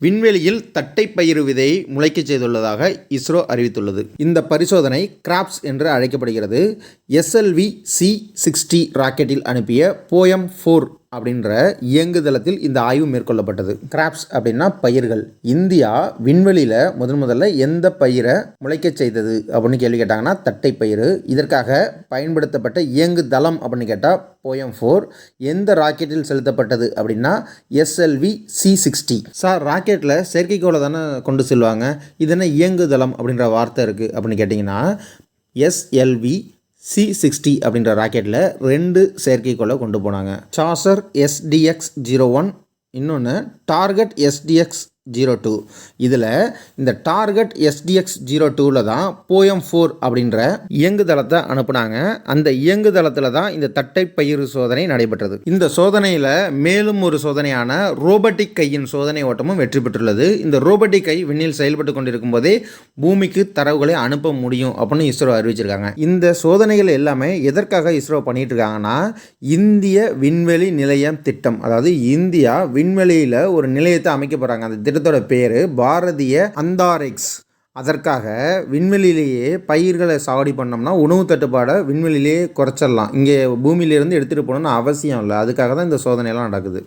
விண்வெளியில் தட்டைப்பயிறு விதையை முளைக்கச் செய்துள்ளதாக இஸ்ரோ அறிவித்துள்ளது. இந்த பரிசோதனை கிராப்ஸ் என்று அழைக்கப்படுகிறது. எஸ்எல்வி சி சிக்ஸ்டி ராக்கெட்டில் அனுப்பிய போயம் ஃபோர் அப்படின்ற இயங்குதளத்தில் இந்த ஆய்வு மேற்கொள்ளப்பட்டது. கிராப்ஸ் அப்படின்னா பயிர்கள். இந்தியா விண்வெளியில் முதன் முதல்ல எந்த பயிரை முளைக்கச் செய்தது அப்படின்னு கேள்வி கேட்டாங்கன்னா தட்டை பயிர் இதற்காக பயன்படுத்தப்பட்ட இயங்கு தளம் அப்படின்னு கேட்டால் போயம் ஃபோர் எந்த ராக்கெட்டில் செலுத்தப்பட்டது அப்படின்னா எஸ்எல்வி சி சிக்ஸ்டி சார் ராக்கெட்டில் செயற்கைக்கோளை தானே கொண்டு செல்வாங்க. இது என்ன இயங்குதளம் அப்படின்ற வார்த்தை இருக்குது அப்படின்னு கேட்டிங்கன்னா எஸ்எல்வி சி சிக்ஸ்டி அப்படின்ற ராக்கெட்டில் ரெண்டு செயற்கைக்கோளை கொண்டு போனாங்க. சாசர் எஸ்டிஎக்ஸ் ஜீரோ ஒன் இன்னொன்று டார்கெட் எஸ்டிஎக்ஸ் ஜீரோ டூ. இதில் இந்த டார்கெட் எஸ்டிஎக்ஸ் ஜீரோ டூவில் தான் போயம் ஃபோர் அப்படின்ற இயங்குதளத்தை அனுப்புனாங்க. அந்த இயங்குதளத்தில் தான் இந்த தட்டை பயிர் சோதனை நடைபெற்றது. இந்த சோதனையில் மேலும் ஒரு சோதனையான ரோபோட்டிக் கையின் சோதனை ஓட்டமும் வெற்றி பெற்றுள்ளது. இந்த ரோபோட்டிக் கை விண்ணில் செயல்பட்டு கொண்டிருக்கும் போதே பூமிக்கு தரவுகளை அனுப்ப முடியும் அப்படின்னு இஸ்ரோ அறிவிச்சிருக்காங்க. இந்த சோதனைகள் எல்லாமே எதற்காக இஸ்ரோ பண்ணிட்டு இருக்காங்கன்னா இந்திய விண்வெளி நிலையம் திட்டம். அதாவது இந்தியா விண்வெளியில் ஒரு நிலையத்தை அமைக்க போகிறாங்க அந்த திட்டத்தோட பேர் பாரதிய அந்தாரிக்ஸ். அதற்காக விண்வெளியிலேயே பயிர்களை சாவடி பண்ணோம்னா உணவு தட்டுப்பாடை விண்வெளியிலேயே குறைச்சிடலாம். இங்கே பூமியிலேருந்து எடுத்துகிட்டு போகணுன்னு அவசியம் இல்லை. அதுக்காக தான் இந்த சோதனையெல்லாம் நடக்குது.